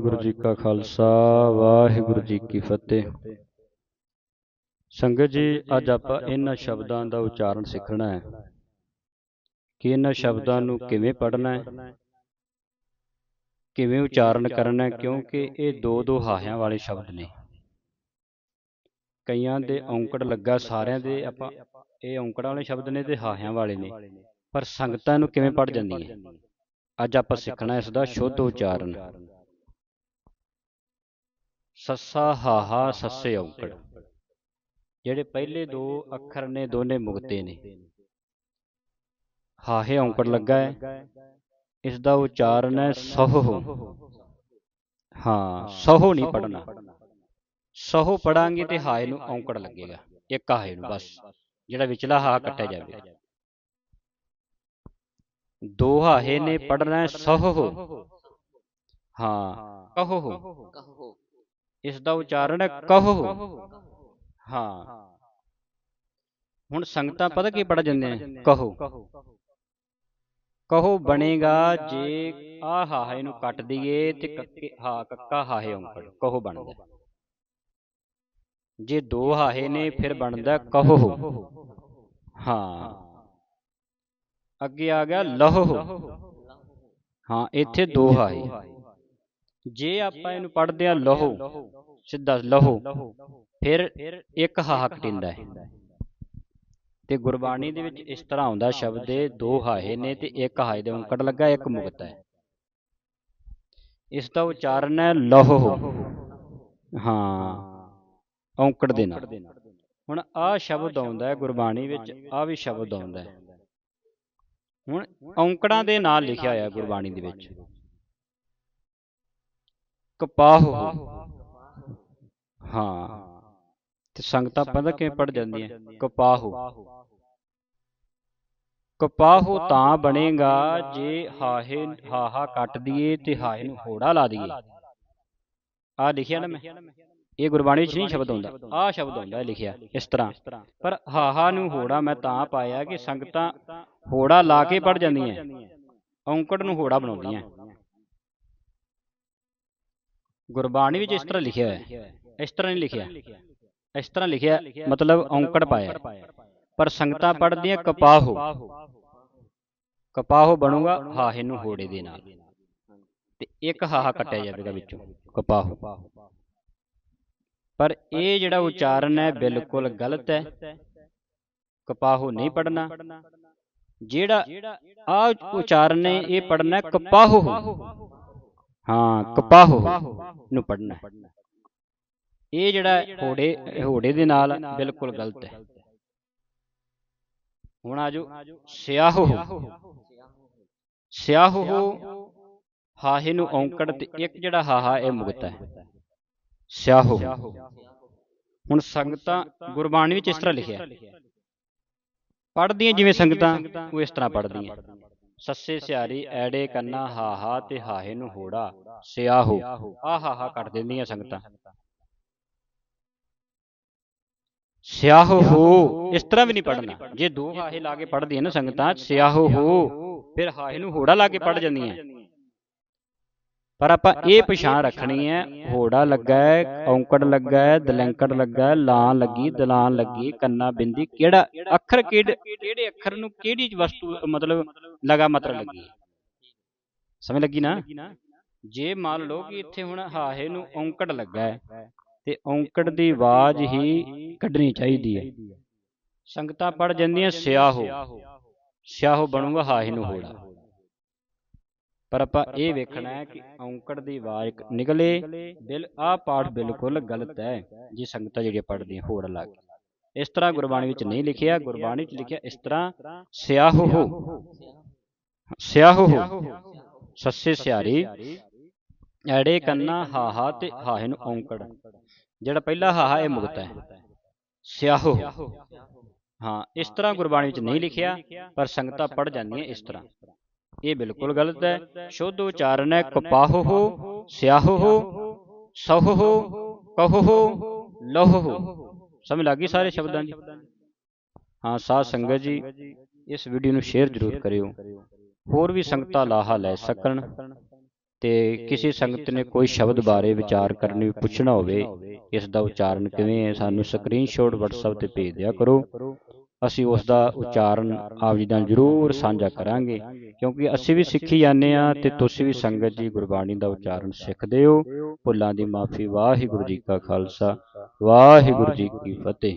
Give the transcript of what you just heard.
ਵਾਹਿਗੁਰੂ ਜੀ ਕਾ ਖਾਲਸਾ, ਵਾਹਿਗੁਰੂ ਜੀ ਕੀ ਫਤਿਹ। ਸੰਗਤ ਜੀ, ਅੱਜ ਆਪਾਂ ਇਹਨਾਂ ਸ਼ਬਦਾਂ ਦਾ ਉਚਾਰਨ ਸਿੱਖਣਾ ਹੈ। ਕਿ ਇਹਨਾਂ ਸ਼ਬਦਾਂ ਨੂੰ ਕਿਵੇਂ ਪੜ੍ਹਨਾ ਹੈ, ਕਿਵੇਂ ਉਚਾਰਨ ਕਰਨਾ ਹੈ, ਕਿਉਂਕਿ ਇਹ ਦੋ ਦੋ ਹਾਹਿਆਂ ਵਾਲੇ ਸ਼ਬਦ ਨੇ। ਕਈਆਂ ਦੇ ਔਂਕੜ ਲੱਗਾ, ਸਾਰਿਆਂ ਦੇ ਆਪਾਂ ਇਹ ਔਂਕੜਾਂ ਵਾਲੇ ਸ਼ਬਦ ਨੇ ਤੇ ਹਾਹਿਆਂ ਵਾਲੇ ਨੇ। ਪਰ ਸੰਗਤਾਂ ਨੂੰ ਕਿਵੇਂ ਪੜ ਹੈ ਅੱਜ ਆਪਾਂ ਸਿੱਖਣਾ ਇਸ ਦਾ ਸ਼ੁੱਧ ਉਚਾਰਨ। ਸੱਸਾ ਹਾਹਾ ਸੱਸੇ ਔਂਕੜ। ਜਿਹੜੇ ਪਹਿਲੇ ਦੋ ਅੱਖਰ ਨੇ ਦੋਨੇ ਮੁਕਤੇ ਨੇ। ਹਾਹੇ ਔਂਕੜ ਲੱਗਾ ਹੈ। ਇਸ ਦਾ ਉਚਾਰਨ ਹੈ ਸਹੁ। ਹਾਂ, ਸਹੁ ਨਹੀਂ ਪੜਨਾ ਸਹੁ ਪੜਾਂਗੇ ਤੇ ਹਾਏ ਨੂੰ ਔਂਕੜ ਲੱਗੇਗਾ। ਇੱਕ ਹਾਏ ਨੂੰ ਬਸ, ਜਿਹੜਾ ਵਿਚਲਾ ਹਾ ਕੱਟਿਆ ਜਾਵੇ। ਦੋ ਹਾਹੇ ਨੇ ਪੜਨਾ ਸਹੁ। ਹਾਂ, ਕਹੋ। ਕਹੋ। ਇਸ ਦਾ ਉਚਾਰਨ ਹੈ ਕਹੋ ਹਾਂ ਹੁਣ ਸੰਗਤਾਂ ਪਤਾ ਕੀ ਪੜ ਜਾਂਦੇ ਨੇ? ਕਹੋ ਕਹੋ ਬਣੇਗਾ ਜੇ ਆ ਹਾਹੇ ਨੂੰ ਕੱਟ ਦਈਏ ਤੇ ਕੱਕੇ ਹਾ ਕੱਕਾ ਹਾਹੇ ਔਂਕੜ ਕਹੋ ਬਣਦਾ। ਜੇ ਦੋ ਹਾਹੇ ਨੇ ਫਿਰ ਬਣਦਾ ਕਹੋ ਹਾਂ। ਅੱਗੇ ਆ ਗਿਆ ਲਹੋ ਹਾਂ। ਇੱਥੇ ਦੋ ਹਾਹੇ। ਜੇ ਆਪਾਂ ਇਹਨੂੰ ਪੜ੍ਹਦੇ ਆ ਲਹੋ ਸਿੱਧਾ ਲਹੋ ਫਿਰ ਇੱਕ ਹਾਹਾ ਕਟਿੰਦਾ ਹੈ ਤੇ ਗੁਰਬਾਣੀ ਦੇ ਵਿੱਚ ਇਸ ਤਰ੍ਹਾਂ ਆਉਂਦਾ ਸ਼ਬਦ ਦੇ ਦੋ ਹਾਹੇ ਨੇ ਤੇ ਇੱਕ ਹਾਹੇ ਦੇ ਔਂਕੜ ਲੱਗਾ ਇੱਕ ਮੁਕਤ ਹੈ। ਇਸ ਦਾ ਉਚਾਰਨ ਹੈ ਲਹੋ। ਹਾਂ ਔਂਕੜ ਦੇ ਨਾਲ। ਹੁਣ ਆ ਸ਼ਬਦ ਆਉਂਦਾ ਹੈ ਗੁਰਬਾਣੀ ਵਿੱਚ ਆ ਵੀ ਸ਼ਬਦ ਆਉਂਦਾ ਹੈ। ਹੁਣ ਔਂਕੜਾਂ ਦੇ ਨਾਲ ਲਿਖਿਆ ਹੋਇਆ ਗੁਰਬਾਣੀ ਦੇ ਵਿੱਚ। ਕਪਾਹੋ ਹਾਂ। ਤੇ ਸੰਗਤਾਂ ਪਤਾ ਕਿਵੇਂ ਪੜ ਜਾਂਦੀਆਂ? ਕਪਾਹੋ ਕਪਾਹੋ ਤਾਂ ਬਣੇਗਾ ਜੇ ਹਾਹੇ ਹਾਹਾ ਕੱਟ ਦਈਏ ਤੇ ਹਾਹੇ ਨੂੰ ਹੋੜਾ ਲਾ ਦਈਏ। ਆ ਲਿਖਿਆ ਨਾ ਮੈਂ? ਇਹ ਗੁਰਬਾਣੀ ਵਿੱਚ ਨਹੀਂ ਸ਼ਬਦ ਆਉਂਦਾ ਆ ਸ਼ਬਦ ਆਉਂਦਾ ਲਿਖਿਆ ਇਸ ਤਰ੍ਹਾਂ। ਪਰ ਹਾਹਾ ਨੂੰ ਹੋੜਾ ਮੈਂ ਤਾਂ ਪਾਇਆ ਕਿ ਸੰਗਤਾਂ ਹੋੜਾ ਲਾ ਕੇ ਪੜ ਜਾਂਦੀਆਂ। ਔਂਕੜ ਨੂੰ ਹੋੜਾ ਬਣਾਉਂਦੀਆਂ। ਗੁਰਬਾਣੀ ਵਿੱਚ ਇਸ ਤਰ੍ਹਾਂ ਲਿਖਿਆ ਹੈ। ਇਸ ਤਰ੍ਹਾਂ ਨਹੀਂ ਲਿਖਿਆ। ਇਸ ਤਰ੍ਹਾਂ ਲਿਖਿਆ, ਮਤਲਬ ਔਂਕੜ ਪਾਇਆ ਪਰ ਸੰਗਤਾਂ ਪੜਦੀਆਂ ਕਪਾਹੋ ਕਪਾਹੋ ਬਣੂਗਾ, ਹਾਹੇ ਨੂੰ ਹੋੜੇ ਦੇ ਨਾਲ। ਤੇ ਇੱਕ ਹਾਹਾ ਕੱਟਿਆ ਜਾਵੇਗਾ ਵਿੱਚੋਂ, ਕਪਾਹੋ ਪਰ ਇਹ ਜਿਹੜਾ ਉਚਾਰਨ ਹੈ, ਬਿਲਕੁਲ ਗਲਤ ਹੈ। ਕਪਾਹੋ ਨਹੀਂ ਪੜਨਾ ਜਿਹੜਾ ਆ ਉਚਾਰਨ ਹੈ, ਇਹ ਪੜਨਾ ਕਪਾਹੋ ਹਾਂ ਕਪਾਹੋ ਨੂੰ ਪੜਨਾ ਇਹ ਜਿਹੜਾ ਹੋੜੇ ਹੋੜੇ ਦੇ ਨਾਲ ਬਿਲਕੁਲ ਗਲਤ ਹੈ। ਹੁਣ ਆਜੋ ਸਿਆਹੋ ਸਿਆਹੋ ਹਾਹੇ ਨੂੰ ਔਂਕੜ ਤੇ ਇੱਕ ਜਿਹੜਾ ਹਾਹਾ ਇਹ ਮੁਕਤ ਹੈ। ਸਿਆਹੋ ਹੁਣ ਸੰਗਤਾਂ ਗੁਰਬਾਣੀ ਵਿੱਚ ਇਸ ਤਰ੍ਹਾਂ ਲਿਖਿਆ ਪੜ੍ਹਦੀਆਂ ਜਿਵੇਂ ਸੰਗਤਾਂ ਉਹ ਇਸ ਤਰ੍ਹਾਂ ਪੜ੍ਹਦੀਆਂ। ਸੱਸੇ ਸਿਆਰੀ ਐੜੇ ਕੰਨਾ ਹਾਹਾ ਤੇ ਹਾਹੇ ਨੂੰ ਹੋੜਾ ਸਿਆਹੋ। ਆ ਹਾਹਾ ਕੱਟ ਦਿੰਦੀਆਂ ਸੰਗਤਾਂ। ਸਿਆਹੋ ਹੋ। ਇਸ ਤਰ੍ਹਾਂ ਵੀ ਨਹੀਂ ਪੜਨਾ ਜੇ ਦੋ ਹਾਹੇ ਲਾ ਕੇ ਪੜਦੀਆਂ ਨਾ ਸੰਗਤਾਂ ਸਿਆਹੋ ਹੋ। ਫਿਰ ਹਾਹੇ ਨੂੰ ਹੋੜਾ ਲਾ ਕੇ ਪੜ ਜਾਂਦੀਆਂ। ਪਰ ਆਪਾਂ ਇਹ ਪਛਾਣ ਰੱਖਣੀ ਹੈ ਹੋੜਾ ਲੱਗਾ ਹੈ ਔਂਕੜ ਲੱਗਾ ਹੈ ਦਲੈਂਕੜ ਲੱਗਾ ਹੈ ਲਾਂ ਲੱਗੀ ਦਲਾਂ ਲੱਗੀ ਕੰਨਾ ਬਿੰਦੀ। ਕਿਹੜਾ ਅੱਖਰ ਕਿਹੜੇ ਕਿਹੜੇ ਅੱਖਰ ਨੂੰ ਕਿਹੜੀ ਵਸਤੂ ਮਤਲਬ ਲਗਾ ਮਤਲਬ ਲੱਗੀ ਸਮਝ ਲੱਗੀ ਨਾ? ਜੇ ਮੰਨ ਲਓ ਕਿ ਇੱਥੇ ਹੁਣ ਹਾਹੇ ਨੂੰ ਔਂਕੜ ਲੱਗਾ ਹੈ ਤੇ ਔਂਕੜ ਦੀ ਆਵਾਜ਼ ਹੀ ਕੱਢਣੀ ਚਾਹੀਦੀ ਹੈ। ਸੰਗਤਾਂ ਪੜ ਜਾਂਦੀਆਂ ਸਿਆਹੋ। ਸਿਆਹੋ ਬਣੂਗਾ ਹਾਹੇ ਨੂੰ ਹੋੜਾ। ਪਰ ਆਪਾਂ ਇਹ ਵੇਖਣਾ ਹੈ ਕਿ ਔਂਕੜ ਦੀ ਆਵਾਜ਼ ਨਿਕਲੇ ਬਿਲ ਆਹ ਪਾਠ ਬਿਲਕੁਲ ਗਲਤ ਹੈ ਜੀ ਸੰਗਤਾਂ ਜਿਹੜੀਆਂ ਪੜ੍ਹਦੀਆਂ ਹੋੜ ਲਾ ਕੇ। ਇਸ ਤਰ੍ਹਾਂ ਗੁਰਬਾਣੀ ਵਿੱਚ ਨਹੀਂ ਲਿਖਿਆ ਗੁਰਬਾਣੀ ਵਿੱਚ ਲਿਖਿਆ ਇਸ ਤਰ੍ਹਾਂ ਸਿਆਹੋ ਹੋ। ਸਿਆਹੋ ਹੋ। ਸੱਸੇ ਸਿਆਰੀ ਐੜੇ ਕੰਨਾ ਹਾਹਾ ਤੇ ਹਾਹੇ ਨੂੰ ਔਂਕੜ। ਜਿਹੜਾ ਪਹਿਲਾ ਹਾਹਾ ਇਹ ਮੁਕਤ ਹੈ। ਸਿਆਹੋ ਹਾਂ। ਇਸ ਤਰ੍ਹਾਂ ਗੁਰਬਾਣੀ ਵਿੱਚ ਨਹੀਂ ਲਿਖਿਆ ਪਰ ਸੰਗਤਾਂ ਪੜ ਜਾਂਦੀਆਂ ਇਸ ਤਰ੍ਹਾਂ। ਇਹ ਬਿਲਕੁਲ ਗਲਤ ਹੈ। ਸ਼ੁੱਧ ਉਚਾਰਨ ਹੈ ਕਪਾਹੋ ਹੋ ਸਿਆਹੋ ਹੋ ਸਹੁ ਕਹੋ ਲਹੋ ਸਮਝ ਲੱਗੀ ਸਾਰੇ ਸ਼ਬਦਾਂ ਦੀ? ਹਾਂ ਸਾਧ ਸੰਗਤ ਜੀ ਇਸ ਵੀਡੀਓ ਨੂੰ ਸ਼ੇਅਰ ਜ਼ਰੂਰ ਕਰਿਓ। ਹੋਰ ਵੀ ਸੰਗਤਾਂ ਲਾਹਾ ਲੈ ਸਕਣ ਤੇ ਕਿਸੇ ਸੰਗਤ ਨੇ ਕੋਈ ਸ਼ਬਦ ਬਾਰੇ ਵਿਚਾਰ ਕਰਨੀ ਪੁੱਛਣਾ ਹੋਵੇ, ਇਸ ਦਾ ਉਚਾਰਨ ਕਿਵੇਂ ਹੈ, ਸਾਨੂੰ ਸਕਰੀਨਸ਼ਾਟ WhatsApp ਤੇ ਭੇਜ ਦਿਆ ਕਰੋ। ਅਸੀਂ ਉਸ ਦਾ ਉਚਾਰਨ ਆਪ ਜੀ ਨਾਲ ਜ਼ਰੂਰ ਸਾਂਝਾ ਕਰਾਂਗੇ, ਕਿਉਂਕਿ ਅਸੀਂ ਵੀ ਸਿੱਖੀ ਜਾਂਦੇ ਆ ਤੇ ਤੁਸੀਂ ਵੀ ਸੰਗਤ ਜੀ ਗੁਰਬਾਣੀ ਦਾ ਉਚਾਰਨ ਸਿੱਖਦੇ ਹੋ। ਭੁੱਲਾਂ ਦੀ ਮਾਫੀ, ਵਾਹਿਗੁਰੂ ਜੀ ਕਾ ਖਾਲਸਾ, ਵਾਹਿਗੁਰੂ ਜੀ ਕੀ ਫਤਿਹ।